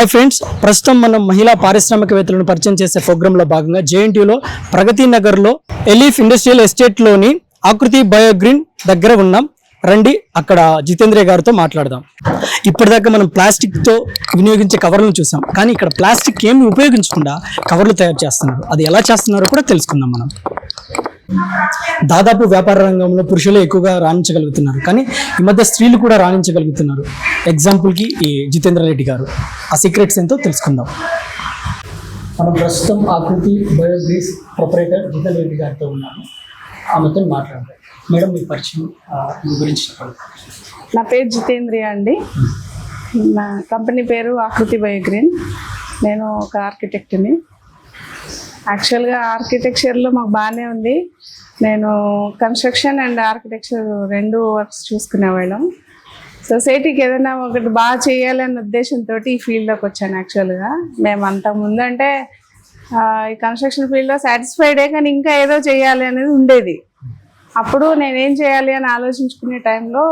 Hi friends ప్రస్తుతం మనం మహిళా పారిశ్రామికవేత్తలను పరిచయం చేసే ప్రోగ్రాంలో భాగంగా జేఎన్టీయూలో ప్రగతి నగర్లో ఎలీఫ్ ఇండస్ట్రియల్ ఎస్టేట్లోని ఆకృతి బయోగ్రీన్ దగ్గర ఉన్నాం. రండి అక్కడ జితేంద్రియ గారితో మాట్లాడదాం. ఇప్పటిదాకా మనం ప్లాస్టిక్తో వినియోగించే కవర్లను చూసాం. కానీ ఇక్కడ ప్లాస్టిక్ ఏమి ఉపయోగించకుండా కవర్లు తయారు చేస్తున్నారు. అది ఎలా చేస్తున్నారో కూడా తెలుసుకుందాం మనం. దాదాపు వ్యాపార రంగంలో పురుషులు ఎక్కువగా రాణించగలుగుతున్నారు. కానీ ఈ మధ్య స్త్రీలు కూడా రాణించగలుగుతున్నారు. ఎగ్జాంపుల్కి ఈ జితేంద్ర రెడ్డి గారు. ఆ సీక్రెట్స్ ఏంటో తెలుసుకుందాం. మనం ప్రస్తుతం ఆకృతి బయోగ్రీస్ ప్రొపరేటర్ జితేంద్ర రెడ్డి గారితో ఉన్నాము. ఆమెతో మాట్లాడదాం. మేడం మీ పరిచయం మీ గురించి చెప్పండి. నా పేరు జితేంద్రియ అండి. నా కంపెనీ పేరు ఆకృతి బయోగ్రీన్. నేను ఒక ఆర్కిటెక్ట్ని యాక్చువల్గా ఆర్కిటెక్చర్లో మాకు బాగానే ఉంది. నేను కన్స్ట్రక్షన్ అండ్ ఆర్కిటెక్చర్ రెండు వర్క్స్ చూసుకునేవాళ్ళం సొసైటీకి ఏదైనా ఒకటి బాగా చేయాలనే ఉద్దేశంతో ఈ ఫీల్డ్లోకి వచ్చాను యాక్చువల్గా మేము అంతకుముందు అంటే ఈ కన్స్ట్రక్షన్ ఫీల్డ్లో సాటిస్ఫైడే కానీ ఇంకా ఏదో చేయాలి అనేది ఉండేది. అప్పుడు నేనేం చేయాలి అని ఆలోచించుకునే టైంలో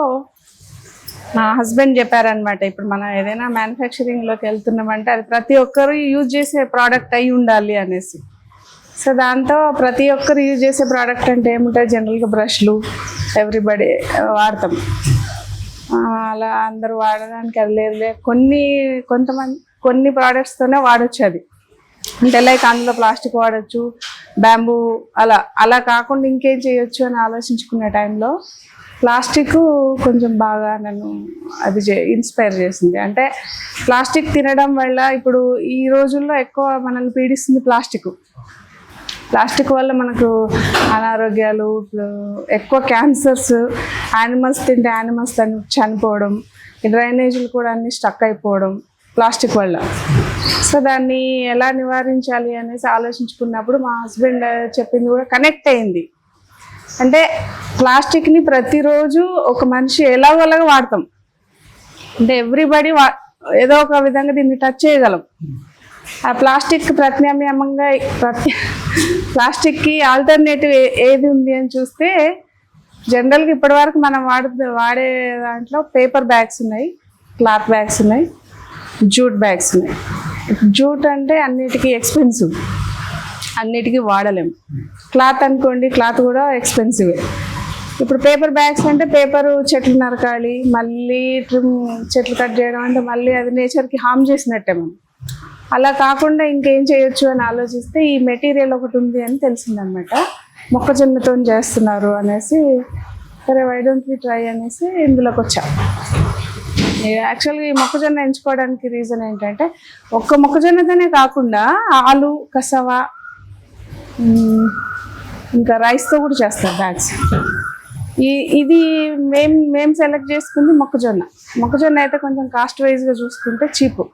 మా హస్బెండ్ చెప్పారనమాట ఇప్పుడు మనం ఏదైనా మ్యానుఫ్యాక్చరింగ్లోకి వెళ్తున్నామంటే అది ప్రతి ఒక్కరు యూజ్ చేసే ప్రోడక్ట్ అయి ఉండాలి అనేసి. సో దాంతో ప్రతి ఒక్కరు యూజ్ చేసే ప్రోడక్ట్ అంటే ఏముంటాయి? జనరల్గా బ్రష్లు ఎవ్రీబడి వాడతాం. అలా అందరూ వాడడానికి అది లేదులే కొన్ని కొంతమంది కొన్ని ప్రోడక్ట్స్తోనే వాడచ్చు అది. అంటే లైక్ అందులో ప్లాస్టిక్ వాడచ్చు బ్యాంబూ అలా అలా కాకుండా ఇంకేం చేయొచ్చు అని ఆలోచించుకునే టైంలో ప్లాస్టిక్ కొంచెం బాగా నన్ను అది చే ఇన్స్పైర్ చేసింది. అంటే ప్లాస్టిక్ తినడం వల్ల ఇప్పుడు ఈ రోజుల్లో ఎక్కువ మనల్ని పీడిస్తుంది ప్లాస్టిక్ ప్లాస్టిక్ వల్ల మనకు అనారోగ్యాలు ఎక్కువ క్యాన్సర్స్ యానిమల్స్ తింటే యానిమల్స్ చనిపోవడం డ్రైనేజీలు కూడా అన్ని స్టక్ అయిపోవడం ప్లాస్టిక్ వల్ల. సో దాన్ని ఎలా నివారించాలి అనేసి ఆలోచించుకున్నప్పుడు మా హస్బెండ్ చెప్పింది కూడా కనెక్ట్ అయింది. అంటే ప్లాస్టిక్ని ప్రతిరోజు ఒక మనిషి ఎలాగోలాగా వాడతాం. అంటే ఎవ్రీబడి వా ఏదో ఒక విధంగా దీన్ని టచ్ చేయగలం. ఆ ప్లాస్టిక్ ప్రత్యామ్నాయంగా ప్రత్య ప్లాస్టిక్కి ఆల్టర్నేటివ్ ఏది ఉంది అని చూస్తే జనరల్గా ఇప్పటివరకు మనం వాడు వాడే దాంట్లో పేపర్ బ్యాగ్స్ ఉన్నాయి క్లాత్ బ్యాగ్స్ ఉన్నాయి జూట్ బ్యాగ్స్ ఉన్నాయి. జూట్ అంటే అన్నిటికీ ఎక్స్పెన్సివ్ అన్నిటికీ వాడలేము క్లాత్ అనుకోండి క్లాత్ కూడా ఎక్స్పెన్సివే. ఇప్పుడు పేపర్ బ్యాగ్స్ అంటే పేపరు చెట్లు నరకాలి మళ్ళీ ట్రిమ్ చెట్లు కట్ చేయడం అంటే మళ్ళీ అది నేచర్కి హామ్ చేసినట్టే మనం. అలా కాకుండా ఇంకేం చేయొచ్చు అని ఆలోచిస్తే ఈ మెటీరియల్ ఒకటి ఉంది అని తెలిసిందనమాట. మొక్కజొన్నతో చేస్తున్నారు అనేసి సరే వై డోంట్ వి ట్రై అనేసి ఇందులోకి వచ్చా. యాక్చువల్గా ఈ మొక్కజొన్న ఎంచుకోవడానికి రీజన్ ఏంటంటే ఒక్క మొక్కజొన్నతోనే కాకుండా ఆలు కసవా ఇంకా రైస్తో కూడా చేస్తారు బ్యాగ్స్ ఈ ఇది మేం మేము సెలెక్ట్ చేసుకుంది మొక్కజొన్న. మొక్కజొన్న అయితే కొంచెం కాస్ట్ వైజ్గా చూసుకుంటే చీపు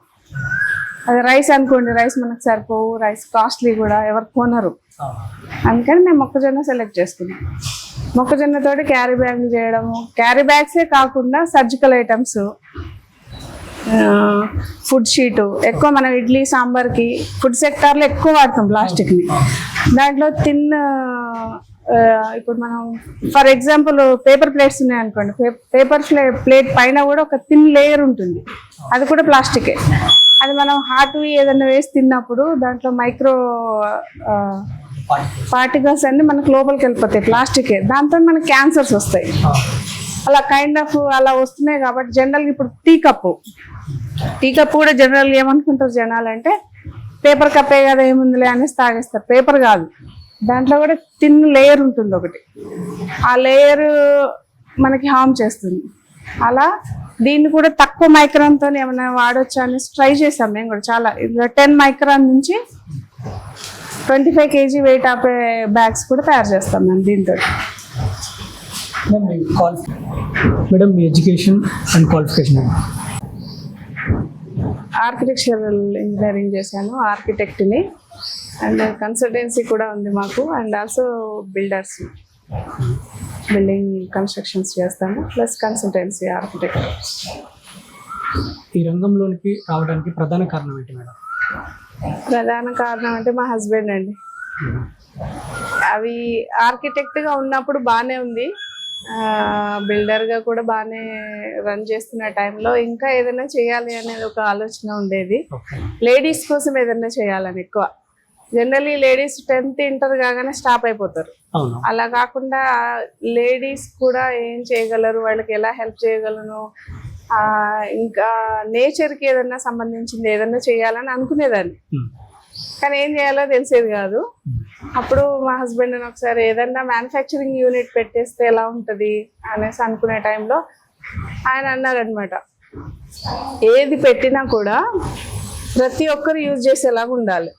అది రైస్ అనుకోండి రైస్ మనకు సరిపోవు రైస్ కాస్ట్లీ కూడా ఎవరు కొనరు. అందుకని మేము మొక్కజొన్న సెలెక్ట్ చేసుకున్నాం. మొక్కజొన్నతోటి క్యారీ బ్యాగ్లు చేయడము. క్యారీ బ్యాగ్సే కాకుండా సర్జికల్ ఐటమ్స్ ఫుడ్ షీటు ఎక్కువ మనం ఇడ్లీ సాంబార్కి ఫుడ్ సెక్టార్లో ఎక్కువ వాడతాం ప్లాస్టిక్ని దాంట్లో తిన్ ఇప్పుడు మనం ఫర్ ఎగ్జాంపుల్ పేపర్ ప్లేట్స్ ఉన్నాయనుకోండి పేపర్ ప్లే ప్లేట్ పైన కూడా ఒక థిన్ లేయర్ ఉంటుంది. అది కూడా ప్లాస్టికే అది మనం హాట్వి ఏదైనా వేసి తిన్నప్పుడు దాంట్లో మైక్రో పార్టికల్స్ అన్ని మనకు లోపలికి వెళ్ళిపోతాయి ప్లాస్టికే. దాంతో మనకి క్యాన్సర్స్ వస్తాయి. అలా కైండ్ ఆఫ్ అలా వస్తున్నాయి కాబట్టి జనరల్గా ఇప్పుడు టీ కప్పు. టీ కప్పు కూడా జనరల్గా ఏమనుకుంటారు జనాలు అంటే పేపర్ కప్పే కదా ఏముందిలే అనేసి తాగేస్తారు. పేపర్ కాదు. దాంట్లో కూడా తిన్ లేయర్ ఉంటుంది ఒకటి. ఆ లేయర్ మనకి హామ్ చేస్తుంది. అలా దీన్ని కూడా తక్కువ మైక్రాన్తో ఏమైనా వాడొచ్చా అనేసి ట్రై చేసాం మేము కూడా. చాలా ఇందులో టెన్ మైక్రాన్ నుంచి ట్వంటీ ఫైవ్ కేజీ వెయిట్ ఆపే బ్యాగ్స్ కూడా తయారు చేస్తాం మేము దీంతో. మేడం మీ క్వాలిఫి madam me education and qualification. Architectural engineering చేశాను ఆర్కిటెక్ట్ని. అండ్ కన్సల్టెన్సీ కూడా ఉంది మాకు and also builders. Building constructions చేస్తాము ప్లస్ కన్సల్టెన్సీ ఆర్కిటెక్ట్ ఈ రంగంలోనికి రావడానికి ప్రధాన కారణం ఏంటి మేడం? ప్రధాన కారణం అంటే మా హస్బెండ్ అండి. అవి ఆర్కిటెక్ట్గా ఉన్నప్పుడు బాగానే ఉంది. బిల్డర్గా కూడా బాగానే రన్ చేస్తున్న టైంలో ఇంకా ఏదైనా చేయాలి అనేది ఒక ఆలోచన ఉండేది. లేడీస్ కోసం ఏదైనా చేయాలని ఎక్కువ. జనరల్లీ లేడీస్ టెన్త్ ఇంటర్ కాగానే స్టాప్ అయిపోతారు. అలా కాకుండా లేడీస్ కూడా ఏం చేయగలరు? వాళ్ళకి ఎలా హెల్ప్ చేయగలను? ఇంకా నేచర్కి ఏదన్నా సంబంధించింది ఏదన్నా చేయాలని అనుకునేదాన్ని. కానీ ఏం చేయాలో తెలిసేది కాదు. అప్పుడు మా హస్బెండ్ ఒకసారి ఏదన్నా మ్యానుఫ్యాక్చరింగ్ యూనిట్ పెట్టేస్తే ఎలా ఉంటుంది? అనేసి అనుకునే టైంలో ఆయన అన్నారనమాట ఏది పెట్టినా కూడా ప్రతి ఒక్కరు యూజ్ చేసేలాగా ఉండాలి.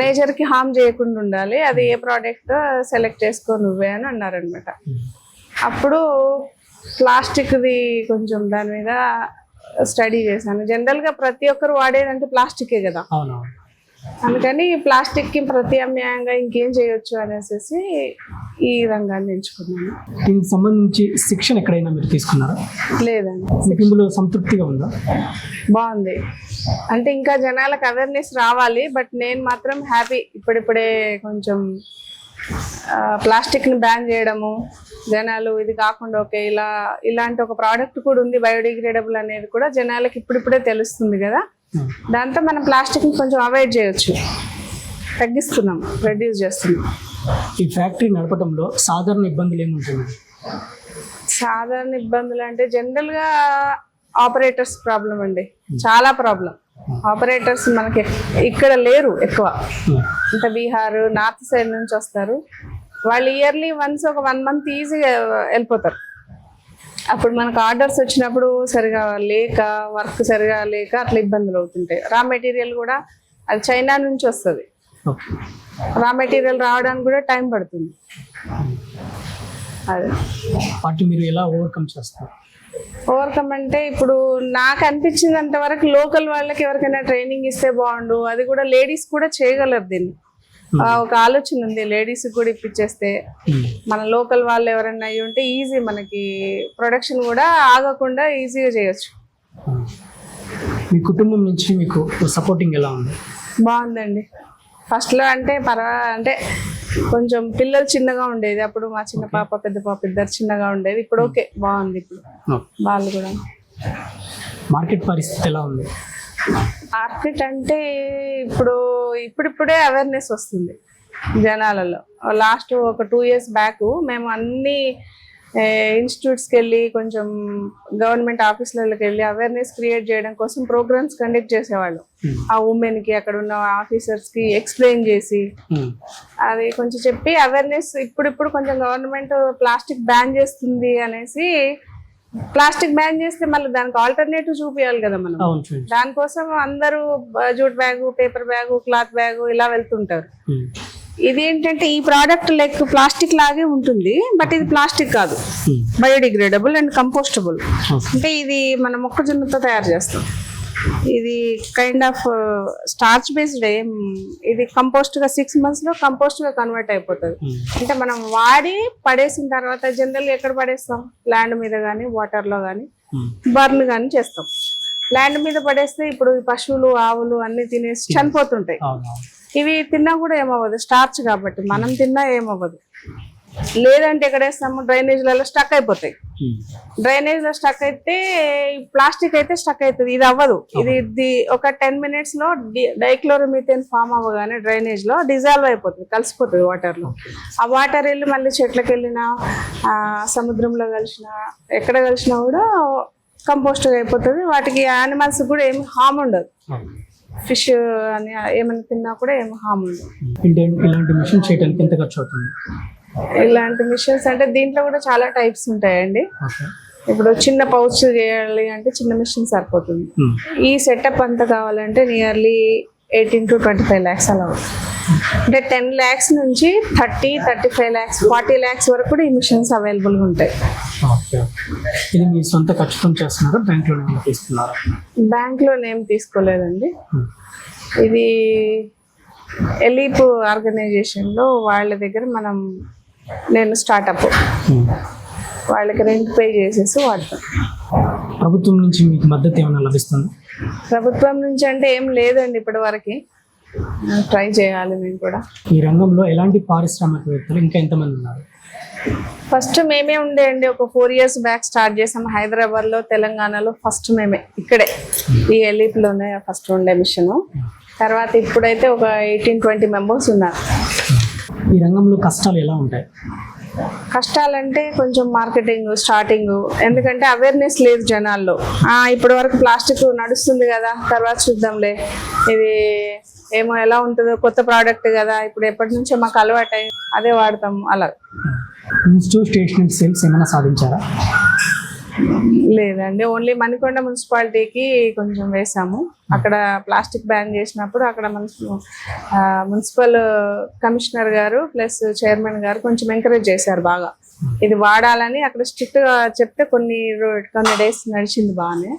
నేచర్కి హామ్ చేయకుండా ఉండాలి. అది ఏ ప్రోడక్ట్ సెలెక్ట్ చేసుకో నువ్వే అని అన్నారనమాట అప్పుడు ప్లాస్టిక్ది కొంచెం దాని మీద స్టడీ చేశాను. జనరల్గా ప్రతి ఒక్కరు వాడేదంటే ప్లాస్టికే కదా. అందుకని ప్లాస్టిక్కి ప్రత్యామ్నాయంగా ఇంకేం చేయొచ్చు అనేసి ఈ రంగాన్ని ఎంచుకున్నాను. దీనికి సంబంధించి శిక్షణ ఎక్కడైనా మీరు తీసుకున్నారా? లేదండి. ఇందులో సంతృప్తిగా ఉందా? బాగుంది. అంటే ఇంకా జనాలకు అవేర్నెస్ రావాలి బట్ నేను మాత్రం హ్యాపీ ఇప్పుడిప్పుడే కొంచెం ప్లాస్టిక్ని బ్యాన్ చేయడము జనాలు ఇది కాకుండా ఓకే ఇలా ఇలాంటి ఒక ప్రోడక్ట్ కూడా ఉంది బయోడిగ్రేడబుల్ అనేది కూడా జనాలకు ఇప్పుడిప్పుడే తెలుస్తుంది కదా. దాంతో మనం ప్లాస్టిక్ని కొంచెం అవాయిడ్ చేయొచ్చు. తగ్గిస్తున్నాం రెడ్యూస్ చేస్తున్నాం. ఈ ఫ్యాక్టరీ నడపడంలో సాధారణ ఇబ్బందులు ఏముంటుంది సాధారణ ఇబ్బందులు అంటే జనరల్గా ఆపరేటర్స్ ప్రాబ్లం అండి. చాలా ప్రాబ్లం. ఆపరేటర్స్ మనకి ఇక్కడ లేరు ఎక్కువ. అంటే బీహార్ నార్త్ సైడ్ నుంచి వస్తారు. వాళ్ళు ఇయర్లీ వన్స్ ఒక వన్ మంత్ ఈజీగా వెళ్ళిపోతారు. అప్పుడు మనకు ఆర్డర్స్ వచ్చినప్పుడు సరిగా లేక వర్క్ సరిగా లేక అట్లా ఇబ్బందులు అవుతుంటాయి. రా మెటీరియల్ కూడా అది చైనా నుంచి వస్తుంది. రా మెటీరియల్ రావడానికి కూడా టైం పడుతుంది. అదే. వాటిని మీరు ఎలా ఓవర్కమ్ చేస్తారు? ఓవర్కమ్ అంటే ఇప్పుడు నాకు అనిపించినంత వరకు లోకల్ వాళ్ళకి ఎవరికైనా ట్రైనింగ్ ఇస్తే బాగుండు అది కూడా లేడీస్ కూడా చేయగలరు దీన్ని. ఒక ఆలోచన ఉంది. లేడీస్ కూడా ఇప్పించేస్తే ఉమ్. మన లోకల్ వాళ్ళు ఎవరైనా అయ్యి ఉంటే ఈజీ మనకి ప్రొడక్షన్ కూడా ఆగకుండా ఈజీగా చేయొచ్చు. ఉమ్. మీ కుటుంబం నుంచి మీకు సపోర్టింగ్ ఎలా ఉంది? బాగుందండి. ఫస్ట్లో అంటే పర్వా అంటే కొంచెం పిల్లలు చిన్నగా ఉండేది. అప్పుడు మా చిన్న పాప పెద్ద పాప ఇద్దరు చిన్నగా ఉండేది ఇప్పుడు ఓకే బాగుంది ఇప్పుడు. వాళ్ళు కూడా. మార్కెట్ పరిస్థితి ఎలా ఉంది? మార్కెట్ అంటే ఇప్పుడు ఇప్పుడిప్పుడే అవేర్నెస్ వస్తుంది జనాలలో లాస్ట్ ఒక టూ ఇయర్స్ బ్యాక్ మేము అన్ని ఇన్స్టిట్యూట్స్కి వెళ్ళి కొంచెం గవర్నమెంట్ ఆఫీసులకి వెళ్ళి అవేర్నెస్ క్రియేట్ చేయడం కోసం ప్రోగ్రామ్స్ కండక్ట్ చేసేవాళ్ళం. ఆ ఉమెన్కి అక్కడ ఉన్న ఆఫీసర్స్కి ఎక్స్ప్లెయిన్ చేసి ఉమ్. అది కొంచెం చెప్పి అవేర్నెస్ ఇప్పుడిప్పుడు కొంచెం గవర్నమెంట్ ప్లాస్టిక్ బ్యాన్ చేస్తుంది అనేసి ప్లాస్టిక్ బ్యాన్ చేస్తే మళ్ళీ దానికి ఆల్టర్నేటివ్ చూపించాలి కదా మనం దానికోసం అందరూ jute bag paper bag cloth bag ఇలా వెళ్తుంటారు. ఇది ఏంటంటే ఈ ప్రోడక్ట్ లైక్ ప్లాస్టిక్ లాగే ఉంటుంది బట్ ఇది ప్లాస్టిక్ కాదు. Biodegradable and compostable. అంటే ఇది మన మొక్కజొన్నతో తయారు చేస్తాం ఇది కైండ్ ఆఫ్ స్టార్చ్ బేస్డ్ ఏం. ఇది కంపోస్ట్గా సిక్స్ మంత్స్లో కంపోస్ట్గా కన్వర్ట్ అయిపోతుంది. అంటే మనం వాడి పడేసిన తర్వాత జనరల్ ఎక్కడ పడేస్తాం? ల్యాండ్ మీద కానీ వాటర్లో కానీ. బర్న్ కానీ చేస్తాం. ల్యాండ్ మీద పడేస్తే ఇప్పుడు పశువులు ఆవులు అన్ని తినేసి చనిపోతుంటాయి. ఇవి తిన్నా కూడా ఏమవ్వదు స్టార్చ్ కాబట్టి. మనం తిన్నా ఏమవ్వదు. లేదంటే ఎక్కడేస్తాము డ్రైనేజ్లలో స్టక్ అయిపోతాయి. ఉమ్. డ్రైనేజ్లో స్టక్ అయితే ప్లాస్టిక్ అయితే స్టక్ అవుతుంది. ఇది అవ్వదు. ఇది ఒక టెన్ మినిట్స్లో డైక్లోరోమిథేన్ ఫామ్ అవ్వగానే డ్రైనేజ్లో డిజాల్వ్ అయిపోతుంది. కలిసిపోతుంది వాటర్లో. ఆ వాటర్ వెళ్ళి మళ్ళీ చెట్లకు వెళ్ళినా ఆ, సముద్రంలో కలిసినా ఎక్కడ కలిసినా కూడా కంపోస్ట్ అయిపోతుంది. వాటికి యానిమల్స్ కూడా ఏమి హామ్ ఉండదు. ఫిష్ అని ఏమైనా తిన్నా కూడా ఏమి హామ్ ఉండదు. అంటే ఇలాంటి మిషన్ చేయడానికి ఎంత ఖర్చు అవుతుంది? ఇలాంటి మిషన్స్ అంటే దీంట్లో కూడా చాలా టైప్స్ ఉంటాయండి. ఇప్పుడు చిన్న పౌచ్ చేయాలి అంటే చిన్న మిషన్ సరిపోతుంది. ఉమ్. ఈ సెటప్ అంతా కావాలంటే nearly eighteen to twenty five lakhs అలా అంటే టెన్ ల్యాక్స్ నుంచి thirty thirty five lakhs forty lakhs వరకు కూడా ఈ మిషన్స్ అవైలబుల్గా ఉంటాయి. ఓకే. ఇది మీ సొంత ఖర్చుతో చేస్తున్నారా? బ్యాంక్లో ఏమైనా తీసుకున్నారా? బ్యాంక్లో నేమ్ తీసుకోలేదండి. ఉమ్. ఇది ఎలీప్ ఆర్గనైజేషన్లో వాళ్ళ దగ్గర మనం నేను స్టార్టప్. వాళ్ళకి రెంట్ పే చేసేసి వాడతాం. ప్రభుత్వం నుంచి మీకు మద్దతు ఏమైనా లభిస్తుంది? ప్రభుత్వం నుంచి అంటే ఏం లేదండి ఇప్పటి వరకు. ట్రై చేయాలి మేము కూడా. ఈ రంగంలో ఎలాంటి పారిశ్రామికవేత్తలు ఇంకా ఎంతమంది ఉన్నారు? ఫస్ట్ మేమే ఉండే అండి. ఒక ఫోర్ ఇయర్స్ బ్యాక్ స్టార్ట్ చేసాం. హైదరాబాద్లో తెలంగాణలో ఫస్ట్ మేమే. ఇక్కడే. ఈ ఎలీప్లోనే ఫస్ట్ ఉండే మిషన్ తర్వాత ఇప్పుడైతే ఒక ఎయిటీన్ ట్వంటీ మెంబర్స్ ఉన్నారు. ఈ రంగంలో కష్టాలు ఎలా ఉంటాయి? కష్టాలంటే కొంచెం మార్కెటింగ్ స్టార్టింగ్. ఎందుకంటే అవేర్నెస్ లేదు జనాల్లో. ఇప్పటి వరకు ప్లాస్టిక్ నడుస్తుంది కదా తర్వాత చూద్దాంలే. ఇది ఏమో ఎలా ఉంటుందో కొత్త ప్రోడక్ట్ కదా ఇప్పుడు ఎప్పటి నుంచో మాకు అలవాటు అదే వాడతాం అలా. ఇన్స్టిట్యూట్ స్టేషనరీ సేల్స్ ఏమైనా సాధించారా? లేదండి ఓన్లీ మణికొండ మున్సిపాలిటీకి కొంచెం వేసాము. అక్కడ ప్లాస్టిక్ బ్యాన్ చేసినప్పుడు అక్కడ మున్సిపల్ కమిషనర్ గారు ప్లస్ చైర్మన్ గారు కొంచెం ఎంకరేజ్ చేశారు బాగా. ఇది వాడాలని అక్కడ స్ట్రిక్ట్గా చెప్తే కొన్ని కొన్ని డేస్ నడిచింది బాగానే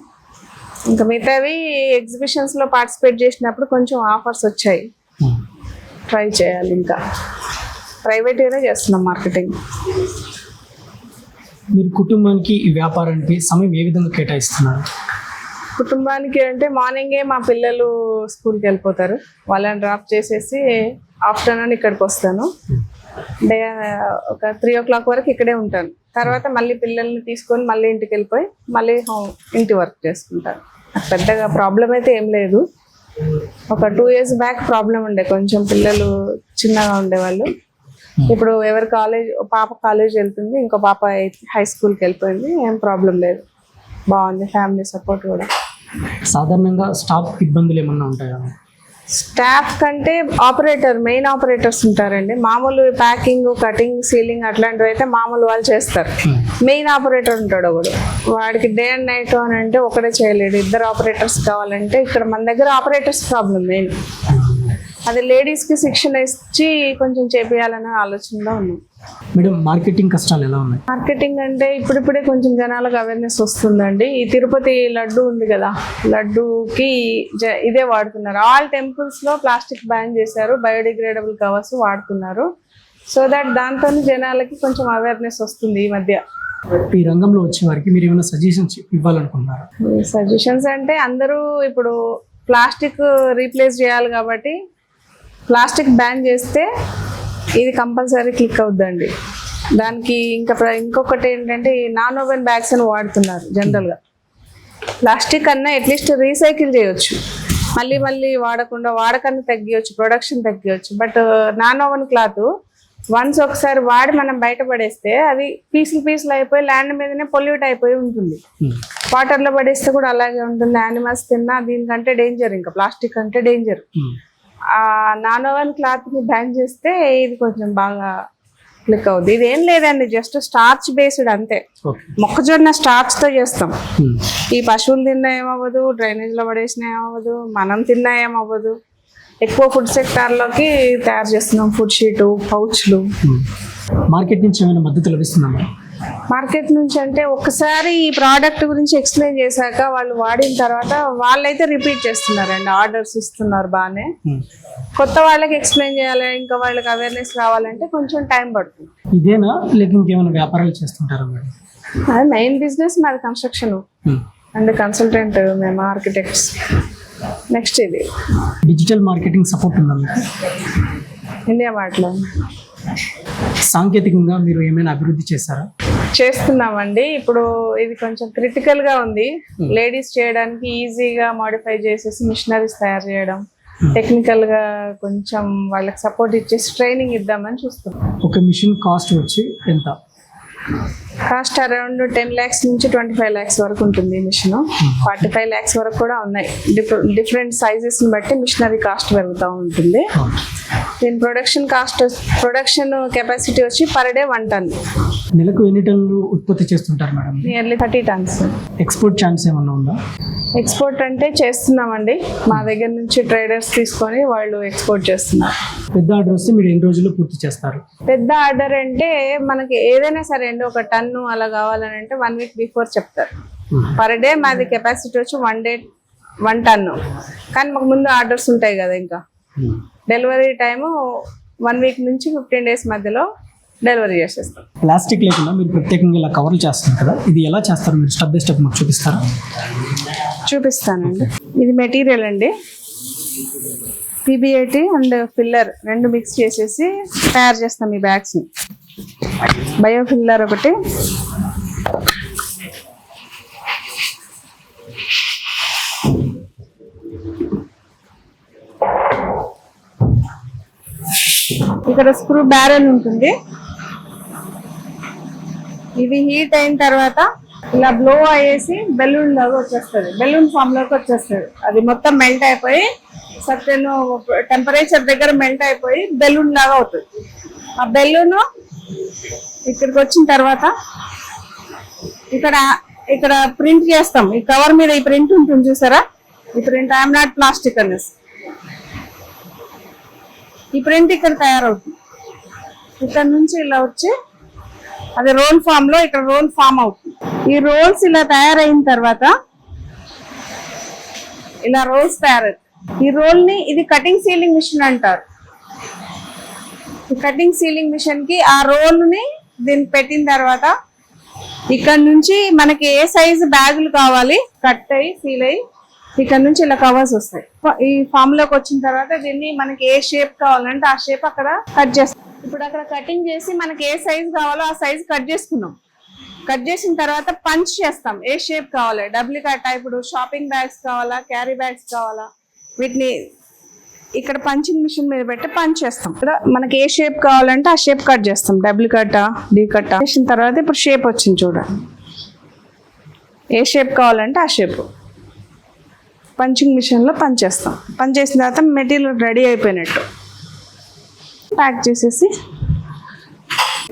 ఇంకా మిగతావి ఎగ్జిబిషన్స్లో పార్టిసిపేట్ చేసినప్పుడు కొంచెం ఆఫర్స్ వచ్చాయి. ట్రై చేయాలి ఇంకా. ప్రైవేట్ గానే చేస్తున్నాం మార్కెటింగ్. మీరు కుటుంబానికి ఈ వ్యాపారానికి సమయం ఏ విధంగా కేటాయిస్తున్నారు? కుటుంబానికి అంటే మార్నింగే మా పిల్లలు స్కూల్కి వెళ్ళిపోతారు. వాళ్ళని డ్రాప్ చేసేసి ఆఫ్టర్నూన్ ఇక్కడికి వస్తాను. డే ఒక త్రీ ఓ క్లాక్ వరకు ఇక్కడే ఉంటాను. తర్వాత మళ్ళీ పిల్లల్ని తీసుకొని మళ్ళీ ఇంటికి వెళ్ళిపోయి మళ్ళీ హోమ్ ఇంటి వర్క్ చేసుకుంటాను. పెద్దగా ప్రాబ్లం అయితే ఏం లేదు. ఒక టూ ఇయర్స్ బ్యాక్ ప్రాబ్లం ఉండే. కొంచెం పిల్లలు చిన్నగా ఉండేవాళ్ళు. ఇప్పుడు ఎవరి కాలేజ్ పాప కాలేజ్ వెళ్తుంది ఇంకో పాప హై స్కూల్కి వెళ్ళిపోయింది ఏం ప్రాబ్లం లేదు. బాగుంది ఫ్యామిలీ సపోర్ట్ కూడా. సాధారణంగా స్టాఫ్ ఇబ్బందులు ఏమన్నా ఉంటాయా? స్టాఫ్ కంటే ఆపరేటర్ మెయిన్ ఆపరేటర్స్ ఉంటారండి. మామూలు ప్యాకింగ్ కటింగ్ సీలింగ్ అట్లాంటివి అయితే మామూలు వాళ్ళు చేస్తారు. మెయిన్ ఆపరేటర్ ఉంటాడు ఒకడు. వాడికి డే అండ్ నైట్ అని అంటే ఒకడే చేయలేడు. ఇద్దరు ఆపరేటర్స్ కావాలంటే ఇక్కడ మన దగ్గర ఆపరేటర్స్ ప్రాబ్లం మెయిన్ అది లేడీస్కి శిక్షణ ఇచ్చి కొంచెం చేపియాలనే ఆలోచనలో ఉన్నాం. మేడం మార్కెటింగ్ కష్టాలు ఎలా ఉన్నాయి? మార్కెటింగ్ అంటే ఇప్పుడిప్పుడే కొంచెం జనాలకు అవేర్నెస్ వస్తుందండి. ఈ తిరుపతి లడ్డు ఉంది కదా లడ్డూకి ఇదే వాడుతున్నారు. ఆల్ టెంపుల్స్లో ప్లాస్టిక్ బ్యాన్ చేశారు బయోడిగ్రేడబుల్ కవర్స్ వాడుతున్నారు. సో దట్ దాంతో జనాలకి కొంచెం అవేర్నెస్ వస్తుంది ఈ మధ్య. ఈ రంగంలో వచ్చే వారికి మీరు ఏమైనా సజెషన్స్ ఇవ్వాలనుకుంటున్నారా? సజెషన్స్ అంటే అందరూ ఇప్పుడు ప్లాస్టిక్ రీప్లేస్ చేయాలి కాబట్టి ప్లాస్టిక్ బ్యాన్ చేస్తే ఇది కంపల్సరీ క్లిక్ అవుద్దండి. దానికి ఇంకా ఇంకొకటి ఏంటంటే ఈ నాన్ ఓవెన్ బ్యాగ్స్ అని వాడుతున్నారు జనరల్గా. ప్లాస్టిక్ అన్నా అట్లీస్ట్ రీసైకిల్ చేయొచ్చు. మళ్ళీ మళ్ళీ వాడకుండా వాడకాన్ని తగ్గియొచ్చు production తగ్గియొచ్చు. But non woven cloth once ఒకసారి వాడి మనం బయటపడేస్తే అది పీసులు పీసులు అయిపోయి ల్యాండ్ మీదనే పొల్యూట్ అయిపోయి ఉంటుంది. వాటర్లో పడేస్తే కూడా అలాగే ఉంటుంది. యానిమల్స్ తిన్నా దీనికంటే డేంజర్ ఇంకా. ప్లాస్టిక్ అంటే డేంజర్. ఆ నాన్ ఓవెన్ క్లాత్ని బ్యాన్ చేస్తే ఇది కొంచెం బాగా క్లిక్ అవుద్ది. ఇది ఏం లేదండి జస్ట్ స్టార్చ్ బేస్డ్ అంతే. మొక్కజొన్న స్టార్చ్తో చేస్తాం. ఈ పశువులు తిన్నా ఏమవ్వదు డ్రైనేజ్లో పడేసినా ఏమవ్వదు మనం తిన్నా ఏమవ్వదు. ఎక్కువ ఫుడ్ సెక్టార్లోకి తయారు చేస్తున్నాం ఫుడ్ షీటు పౌచ్లు మార్కెట్ నుంచి ఏమైనా మద్దతు లభిస్తుందా మార్కెట్ నుంచి అంటే ఒకసారి ఈ ప్రోడక్ట్ గురించి ఎక్స్ప్లెయిన్ చేశాక వాళ్ళు వాడిన తర్వాత వాళ్ళైతే రిపీట్ చేస్తున్నారండి. ఆర్డర్స్ ఇస్తున్నారు బాగానే. కొత్త వాళ్ళకి ఎక్స్ప్లెయిన్ చేయాలి ఇంకా వాళ్ళకి అవేర్నెస్ రావాలంటే కొంచెం టైం పడుతుంది. ఇదేనా? లేక ఇంకేమైనా వ్యాపారాలు చేస్తుంటారా మేడం అది మెయిన్ బిజినెస్ మాది కన్స్ట్రక్షన్ అండ్ కన్సల్టెంట్ మేము ఆర్కిటెక్ట్స్ నెక్స్ట్ ఇది. డిజిటల్ మార్కెటింగ్ సపోర్ట్ ఉందా మీకు? ఇండియా మాటలో సాంకేతికంగా మీరు ఏమైనా అభివృద్ధి చేశారా? చేస్తున్నామండి. ఇప్పుడు ఇది కొంచెం క్రిటికల్గా ఉంది. లేడీస్ చేయడానికి ఈజీగా మాడిఫై చేసేసి మిషనరీస్ తయారు చేయడం టెక్నికల్గా కొంచెం వాళ్ళకి సపోర్ట్ ఇచ్చేసి ట్రైనింగ్ ఇద్దామని చూస్తున్నాం. ఒక మిషన్ కాస్ట్ వచ్చి ఎంత? కాస్ట్ అరౌండ్ టెన్ ల్యాక్స్ నుంచి ట్వంటీ ఫైవ్ ల్యాక్స్ వరకు ఉంటుంది మిషన్ ఫార్టీ ఫైవ్ ల్యాక్స్ వరకు కూడా ఉన్నాయి. డిఫరెంట్ సైజెస్ని బట్టి మిషనరీ కాస్ట్ పెరుగుతూ ఉంటుంది. దీని ప్రొడక్షన్ కాస్ట్ ప్రొడక్షన్ కెపాసిటీ వచ్చి పర్ డే వన్ టన్ నెలకు ఎన్ని టన్నులు ఉత్పత్తి చేస్తుంటారు madam? Nearly thirty tons export chance ఏమన్నా ఉందా? ఎక్స్పోర్ట్ అంటే చేస్తున్నామండి. మా దగ్గర నుంచి ట్రేడర్స్ తీసుకొని వాళ్ళు ఎక్స్పోర్ట్ చేస్తున్నారు. పెద్ద ఆర్డర్ వస్తే మీరు ఎన్ని రోజుల్లో పూర్తి చేస్తారు? పెద్ద ఆర్డర్ అంటే మనకి ఏదైనా సరే అండి ఒక టన్ను అలా కావాలని అంటే వన్ వీక్ బిఫోర్ చెప్తారు. పర్ డే మాది కెపాసిటీ వచ్చి వన్ డే వన్ టన్ను కానీ మాకు ముందు ఆర్డర్స్ ఉంటాయి కదా ఇంకా. డెలివరీ టైము వన్ వీక్ నుంచి ఫిఫ్టీన్ డేస్ మధ్యలో డెలివరీ చేసేస్తాం. ప్లాస్టిక్ లేకుండా మీరు ప్రత్యేకంగా ఇలా కవర్లు చేస్తారు కదా ఇది ఎలా చేస్తారు? మీరు స్టెప్ బై స్టెప్ మాకు చూపిస్తారా? చూపిస్తానండి. ఇది మెటీరియల్ అండి. పీబీఐటి అండ్ ఫిల్లర్ రెండు మిక్స్ చేసేసి తయారు చేస్తాం ఈ బ్యాగ్స్ని. బయోఫిల్లర్ ఒకటి ఇక్కడ స్క్రూ బ్యారెల్ ఉంటుంది. ఇది హీట్ అయిన తర్వాత ఇలా బ్లో అయ్యేసి బెలూన్ లాగా వచ్చేస్తుంది. బెలూన్ ఫామ్లోకి వచ్చేస్తుంది. అది మొత్తం మెల్ట్ అయిపోయి సర్టెన్ టెంపరేచర్ దగ్గర మెల్ట్ అయిపోయి బెలూన్ లాగా అవుతుంది. ఆ బెలూన్ ఇక్కడికి వచ్చిన తర్వాత ఇక్కడ ఇక్కడ ప్రింట్ చేస్తాం. ఈ కవర్ మీద ఈ ప్రింట్ ఉంటుంది చూసారా? ఈ ప్రింట్ ఐఎమ్ నాట్ ప్లాస్టిక్ అనేసి. ఈ ప్రింట్ ఇక్కడ తయారవుతుంది. ఇక్కడ నుంచి ఇలా వచ్చి అది రోల్ ఫామ్లో ఇక్కడ రోల్ ఫామ్ అవుతుంది. ఈ రోల్స్ ఇలా తయారైన తర్వాత ఇలా రోల్స్ తయారవుతాయి ఈ రోల్ని ఇది కటింగ్ సీలింగ్ మిషన్ అంటారు. ఈ కటింగ్ సీలింగ్ మిషన్కి ఆ రోల్ని దీన్ని పెట్టిన తర్వాత ఇక్కడ నుంచి మనకి ఏ సైజు బ్యాగులు కావాలి కట్ అయ్యి సీల్ అయ్యి ఇక్కడ నుంచి ఇలా కవర్స్ వస్తాయి. ఈ ఫామ్లోకి వచ్చిన తర్వాత దీన్ని మనకి ఏ షేప్ కావాలంటే ఆ షేప్ అక్కడ కట్ చేస్తాం. ఇప్పుడు అక్కడ కటింగ్ చేసి మనకి ఏ సైజ్ కావాలో ఆ సైజ్ కట్ చేసుకున్నాం. కట్ చేసిన తర్వాత పంచ్ చేస్తాం. ఏ షేప్ కావాలి? డబ్ల్యూ కట్ ఇప్పుడు షాపింగ్ బ్యాగ్స్ కావాలా? క్యారీ బ్యాగ్స్ కావాలా? వీటిని ఇక్కడ పంచింగ్ మిషన్ మీద పెట్టి పంచ్ చేస్తాం. ఇక్కడ మనకి ఏ షేప్ కావాలంటే ఆ షేప్ కట్ చేస్తాం. డబ్ల్యూ కట్టా డీ కట్టా చేసిన తర్వాత ఇప్పుడు షేప్ వచ్చింది చూడండి. ఏ షేప్ కావాలంటే ఆ షేప్ పంచింగ్ మిషన్లో పనిచేస్తాం పనిచేసిన తర్వాత మెటీరియల్ రెడీ అయిపోయినట్టు. ప్యాక్ చేసేసి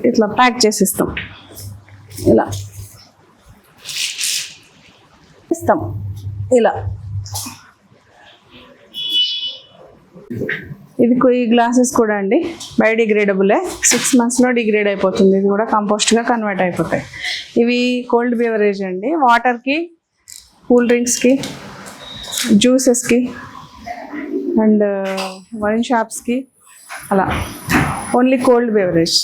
ఇట్లా ప్యాక్ చేసేస్తాం. ఇలా. ఇస్తాం. ఇలా. ఇది కొయ్యి ఈ గ్లాసెస్ కూడా అండి. బయోడిగ్రేడబులే. సిక్స్ మంత్స్లో డిగ్రేడ్ అయిపోతుంది. ఇది కూడా కంపోస్ట్గా కన్వర్ట్ అయిపోతాయి. ఇవి కోల్డ్ బెవరేజ్ అండి. వాటర్కి కూల్ డ్రింక్స్కి జ్యూసెస్కి అండ్ uh, వైన్ షాప్స్కి అలా. ఓన్లీ కోల్డ్ బెవరేజ్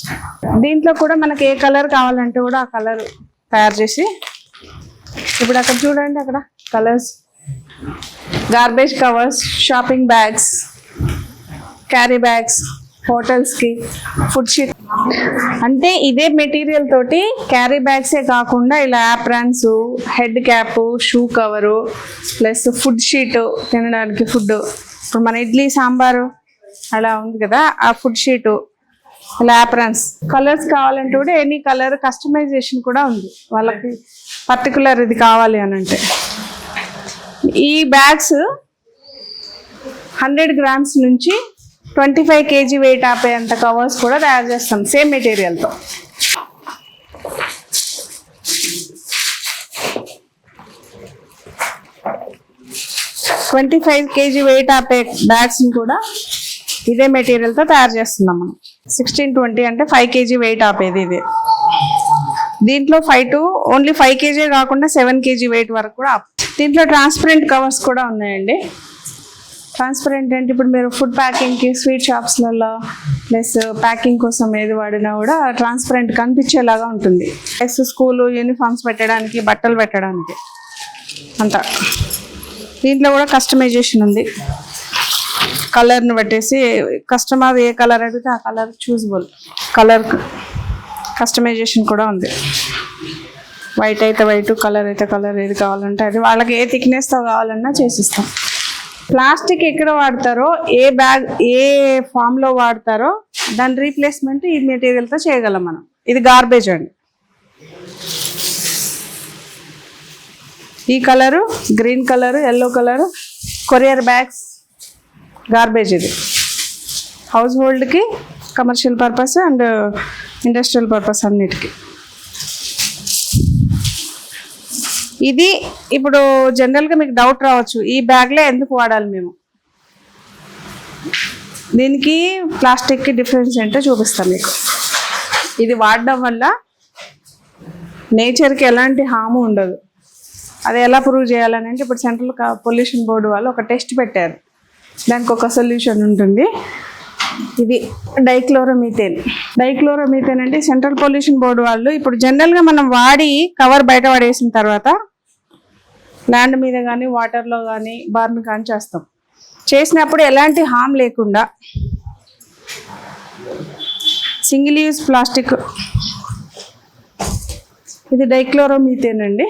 దీంట్లో కూడా మనకి ఏ కలర్ కావాలంటే కూడా ఆ కలర్ తయారు చేసి ఇప్పుడు అక్కడ చూడండి అక్కడ colours garbage covers shopping bags carry bags హోటల్స్కి food sheet అంటే ఇదే మెటీరియల్ తోటి క్యారీ బ్యాగ్సే కాకుండా ఇలా aprons head cap shoe cover plus food sheet తినడానికి ఫుడ్. ఇప్పుడు మన ఇడ్లీ సాంబారు అలా ఉంది కదా ఆ ఫుడ్ షీటు ఇలా యాప్రాన్స్ కలర్స్ కావాలంటే కూడా ఎనీ కలర్ కస్టమైజేషన్ కూడా ఉంది. వాళ్ళకి పర్టికులర్ ఇది కావాలి అని అంటే. ఈ బ్యాగ్స్ హండ్రెడ్ గ్రామ్స్ నుంచి ట్వంటీ ఫైవ్ కేజీ వెయిట్ ఆపేంత కవర్స్ కూడా తయారు చేస్తాం సేమ్ మెటీరియల్తో ట్వంటీ ఫైవ్ కేజీ వెయిట్ ఆపే బ్యాగ్స్ని కూడా ఇదే మెటీరియల్తో తయారు చేస్తున్నాం మనం. సిక్స్టీన్ ట్వంటీ అంటే ఫైవ్ కేజీ వెయిట్ ఆపేది ఇది. దీంట్లో five to only five KG కాకుండా సెవెన్ కేజీ వెయిట్ వరకు కూడా దీంట్లో ట్రాన్స్పరెంట్ కవర్స్ కూడా ఉన్నాయండి. ట్రాన్స్పరెంట్ అంటే ఇప్పుడు మీరు ఫుడ్ ప్యాకింగ్కి స్వీట్ షాప్స్లలో ప్లస్ ప్యాకింగ్ కోసం ఏది వాడినా కూడా ట్రాన్స్పరెంట్ కనిపించేలాగా ఉంటుంది. ప్లస్ స్కూలు యూనిఫామ్స్ పెట్టడానికి బట్టలు పెట్టడానికి అంతా. దీంట్లో కూడా కస్టమైజేషన్ ఉంది. కలర్ని పెట్టేసి కస్టమర్ ఏ కలర్ అడిగితే ఆ కలర్ చూజబుల్ కలర్ కస్టమైజేషన్ కూడా ఉంది. వైట్ అయితే వైట్ కలర్ అయితే కలర్ ఏది కావాలంటే అది. వాళ్ళకి ఏ థిక్నెస్తో కావాలన్నా చేసిస్తాం. ప్లాస్టిక్ ఎక్కడ వాడతారో ఏ బ్యాగ్ ఏ ఫామ్లో వాడతారో దాని రీప్లేస్మెంట్ ఈ మెటీరియల్తో చేయగలం మనం. ఇది గార్బేజ్ అండి. ఈ colour green colour yellow colour courier bags garbage ఇది. House హోల్డ్కి commercial purpose and industrial purpose అన్నిటికీ. ఇది ఇప్పుడు జనరల్గా మీకు డౌట్ రావచ్చు. ఈ బ్యాగ్లే ఎందుకు వాడాలి మేము? దీనికి ప్లాస్టిక్కి డిఫరెన్స్ ఏంటో చూపిస్తాం మీకు. ఇది వాడడం వల్ల నేచర్కి ఎలాంటి హాము ఉండదు. అది ఎలా ప్రూవ్ చేయాలని అంటే ఇప్పుడు సెంట్రల్ పొల్యూషన్ బోర్డు వాళ్ళు ఒక టెస్ట్ పెట్టారు. దానికి ఒక సొల్యూషన్ ఉంటుంది. ఇది డైక్లోరోమీథేన్ డైక్లోరోమీథేన్ అంటే సెంట్రల్ పొల్యూషన్ బోర్డు వాళ్ళు ఇప్పుడు జనరల్గా మనం వాడి కవర్ బయట పడేసిన తర్వాత ల్యాండ్ మీద కానీ వాటర్లో కానీ బార్న్ కానీ చేస్తాం. చేసినప్పుడు ఎలాంటి హామ్ లేకుండా సింగిల్ యూజ్ ప్లాస్టిక్ ఇది డైక్లోరోమీథేన్ అండి.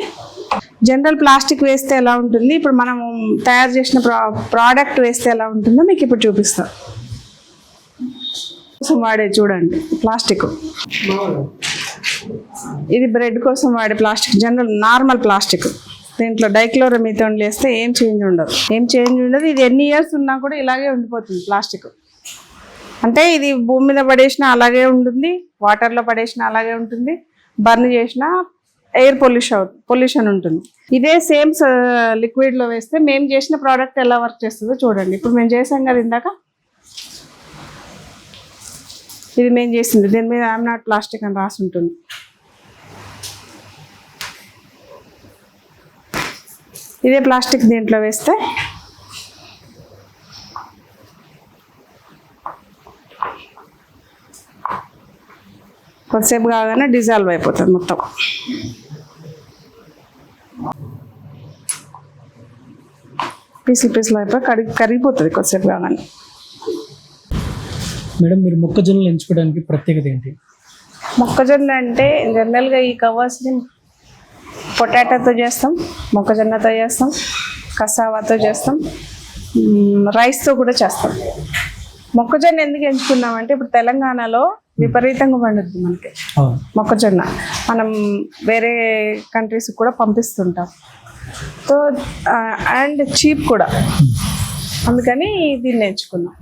జనరల్ ప్లాస్టిక్ వేస్తే ఎలా ఉంటుంది? ఇప్పుడు మనం తయారు చేసిన ప్రా ప్రోడక్ట్ వేస్తే ఎలా ఉంటుందో మీకు ఇప్పుడు చూపిస్తాం. కోసం వాడే చూడండి ప్లాస్టిక్ ఇది బ్రెడ్ కోసం వాడే ప్లాస్టిక్ జనరల్ నార్మల్ ప్లాస్టిక్ దీంట్లో డైక్లోరోమీథోన్ వేస్తే ఏం చేంజ్ ఉండదు. ఏం చేంజ్ ఉండదు? ఇది ఎన్ని ఇయర్స్ ఉన్నా కూడా ఇలాగే ఉండిపోతుంది ప్లాస్టిక్. అంటే ఇది భూమి మీద పడేసినా అలాగే ఉంటుంది వాటర్లో పడేసినా అలాగే ఉంటుంది బర్న్ చేసినా ఎయిర్ పొల్యూషన్ పొల్యూషన్ ఉంటుంది. ఇదే సేమ్ లిక్విడ్లో వేస్తే మేము చేసిన ప్రోడక్ట్ ఎలా వర్క్ చేస్తుందో చూడండి. ఇప్పుడు మేము చేసాం కదా ఇందాక? ఇది మేము చేసింది. దీని మీద ఐఎమ్ నాట్ ప్లాస్టిక్ అని రాసి ఉంటుంది. ఇదే ప్లాస్టిక్ దీంట్లో వేస్తే. కొద్దిసేపు కాగానే డిజాల్వ్ అయిపోతుంది మొత్తం. పీసులు పీసులు అయిపోయి కడిగి కరిగిపోతుంది కొద్దిసేపు కాగానే. మేడం మీరు మొక్కజొన్నలు ఎంచుకోవడానికి ప్రత్యేకత ఏంటి? మొక్కజొన్న అంటే జనరల్గా ఈ కవర్స్ని పొటాటోతో చేస్తాం మొక్కజొన్నతో చేస్తాం కసావాతో చేస్తాం రైస్తో కూడా చేస్తాం. మొక్కజొన్న ఎందుకు ఎంచుకున్నామంటే ఇప్పుడు తెలంగాణలో విపరీతంగా పండుద్ది మనకి. మొక్కజొన్న మనం వేరే కంట్రీస్కి కూడా పంపిస్తుంటాం. సో అండ్ చీప్ కూడా. అందుకని దీన్ని ఎంచుకున్నాం.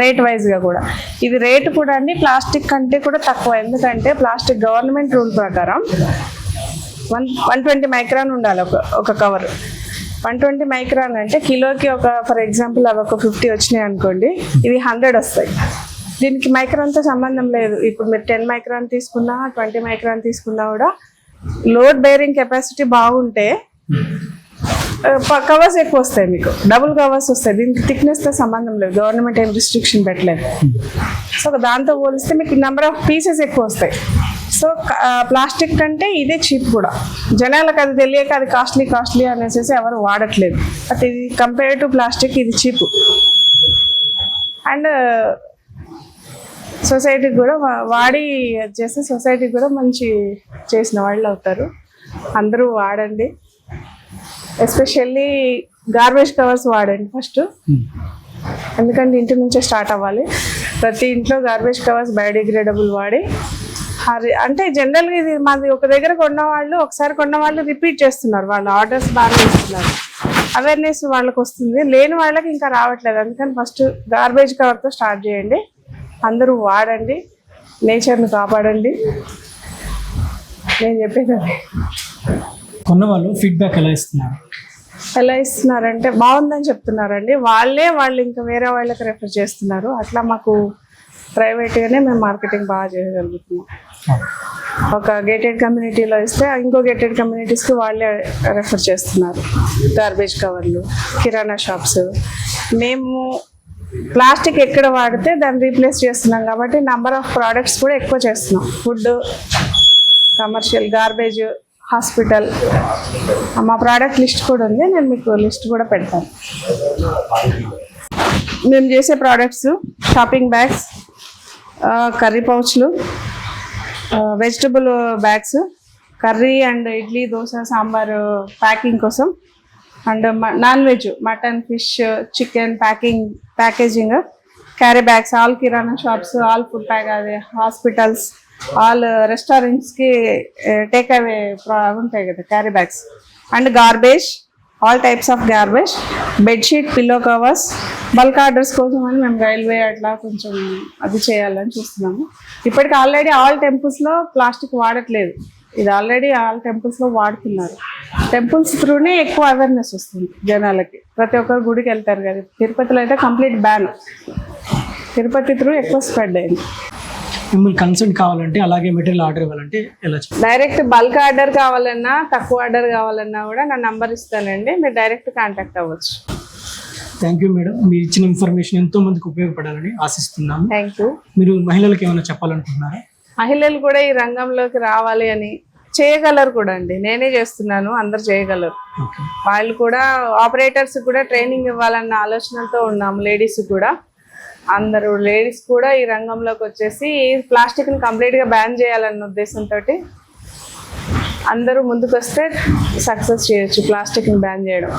రేట్ వైజ్గా కూడా. ఇది రేటు కూడా అండి ప్లాస్టిక్ కంటే కూడా తక్కువ. ఎందుకంటే ప్లాస్టిక్ గవర్నమెంట్ రూల్ ప్రకారం వన్ వన్ ట్వంటీ మైక్రాన్ ఉండాలి ఒక ఒక కవర్. వన్ ట్వంటీ మైక్రాన్ అంటే కిలోకి ఒక ఫర్ ఎగ్జాంపుల్ అవి ఒక ఫిఫ్టీ వచ్చినాయి అనుకోండి ఇవి హండ్రెడ్ వస్తాయి. దీనికి మైక్రాన్తో సంబంధం లేదు. ఇప్పుడు మీరు టెన్ మైక్రాన్ తీసుకున్నా ట్వంటీ మైక్రాన్ తీసుకున్నా కూడా లోడ్ బేరింగ్ కెపాసిటీ బాగుంటే కవర్స్ ఎక్కువ వస్తాయి మీకు. డబుల్ కవర్స్ వస్తాయి. దీనికి థిక్నెస్తో సంబంధం లేదు. గవర్నమెంట్ ఏం రిస్ట్రిక్షన్ పెట్టలేదు. సో దాంతో పోలిస్తే మీకు నెంబర్ ఆఫ్ పీసెస్ ఎక్కువ వస్తాయి. సో ప్లాస్టిక్ కంటే ఇదే చీప్ కూడా. జనాలకు అది తెలియక అది కాస్ట్లీ కాస్ట్లీ అనేసి ఎవరు వాడట్లేదు. బట్ ఇది కంపేర్ టు ప్లాస్టిక్ ఇది చీప్. అండ్ సొసైటీకి కూడా వాడి చేస్తే సొసైటీకి కూడా మంచి చేసిన వాళ్ళు అవుతారు. అందరూ వాడండి. ఎస్పెషల్లీ గార్బేజ్ కవర్స్ వాడండి ఫస్ట్ ఎందుకంటే ఇంటి నుంచే స్టార్ట్ అవ్వాలి. ప్రతి ఇంట్లో గార్బేజ్ కవర్స్ బయోడిగ్రేడబుల్ వాడి అంటే జనరల్గా ఇది మాది ఒక దగ్గర కొన్న వాళ్ళు ఒకసారి కొన్న వాళ్ళు రిపీట్ చేస్తున్నారు. వాళ్ళు ఆర్డర్స్ బాగా ఇస్తున్నారు. అవేర్నెస్ వాళ్ళకి వస్తుంది. లేని వాళ్ళకి ఇంకా రావట్లేదు. అందుకని ఫస్ట్ గార్బేజ్ కవర్తో స్టార్ట్ చేయండి. అందరూ వాడండి. నేచర్ని కాపాడండి. నేను చెప్పేది అదే. కొన్న వాళ్ళు ఫీడ్బ్యాక్ ఎలా ఇస్తున్నారు? ఎలా ఇస్తున్నారంటే బాగుందని చెప్తున్నారండి. వాళ్ళే వాళ్ళు ఇంకా వేరే వాళ్ళకి రెఫర్ చేస్తున్నారు. అట్లా మాకు ప్రైవేట్గానే మేము మార్కెటింగ్ బాగా చేయగలుగుతున్నాం. ఒక గేటెడ్ కమ్యూనిటీలో ఇస్తే ఇంకో గేటెడ్ కమ్యూనిటీస్కి వాళ్ళే రెఫర్ చేస్తున్నారు. గార్బేజ్ కవర్లు కిరాణా షాప్స్. మేము ప్లాస్టిక్ ఎక్కడ వాడితే దాన్ని రీప్లేస్ చేస్తున్నాం కాబట్టి నెంబర్ ఆఫ్ ప్రోడక్ట్స్ కూడా ఎక్కువ చేస్తున్నాం. ఫుడ్ కమర్షియల్ గార్బేజ్ హాస్పిటల్ మా ప్రోడక్ట్ లిస్ట్ కూడా ఉంది. నేను మీకు లిస్ట్ కూడా పెడతాను. మేము చేసే products shopping bags curry పౌచ్లు vegetable bags curry and idli dosa sambar packing కోసం. And non veg mutton fish chicken packing packaging carry bags all kirana shops all food pack అదే హాస్పిటల్స్ ఆల్ రెస్టారెంట్స్కి take away ఉంటాయి కదా carry bags and garbage all types of garbage bedsheet pillow covers bulk orders కోసం అని మేము railway అట్లా కొంచెం అది చేయాలని చూస్తున్నాము. ఇప్పటికి ఆల్రెడీ ఆల్ టెంపుల్స్లో ప్లాస్టిక్ వాడట్లేదు. ఇది ఆల్రెడీ ఆల్ టెంపుల్స్లో వాడుతున్నారు. టెంపుల్స్ త్రూనే ఎక్కువ అవేర్నెస్ వస్తుంది జనాలకి. ప్రతి ఒక్కరు గుడికి వెళ్తారు కదా. తిరుపతిలో అయితే కంప్లీట్ బ్యాన్ తిరుపతి త్రూ ఎక్కువ స్ప్రెడ్ అయింది. మిమ్మల్ని కన్సల్ట్ కావాలంటే అలాగే మెటీరియల్ ఆర్డర్ ఇవ్వాలంటే ఎలా డైరెక్ట్ బల్క్ ఆర్డర్ కావాలన్నా తక్కువ ఆర్డర్ కావాలన్నా కూడా నా నంబర్ ఇస్తానండి. మీరు డైరెక్ట్ కాంటాక్ట్ అవ్వచ్చు. థ్యాంక్ యూ మేడం మీరు ఇచ్చిన ఇన్ఫర్మేషన్ ఎంతో మందికి ఉపయోగపడాలని ఆశిస్తున్నాము. థ్యాంక్ యూ మీరు మహిళలకు ఏమైనా చెప్పాలనుకుంటున్నారా? మహిళలు కూడా ఈ రంగంలోకి రావాలి అని చేయగలరు కూడా అండి. నేనే చేస్తున్నాను అందరు చేయగలరు. వాళ్ళు కూడా ఆపరేటర్స్ కూడా ట్రైనింగ్ ఇవ్వాలన్న ఆలోచనతో ఉన్నాము లేడీస్ కూడా. అందరూ లేడీస్ కూడా ఈ రంగంలోకి వచ్చేసి ప్లాస్టిక్ని కంప్లీట్గా బ్యాన్ చేయాలన్న ఉద్దేశంతో అందరూ ముందుకు వస్తే సక్సెస్ చేయొచ్చు ప్లాస్టిక్ని బ్యాన్ చేయడం.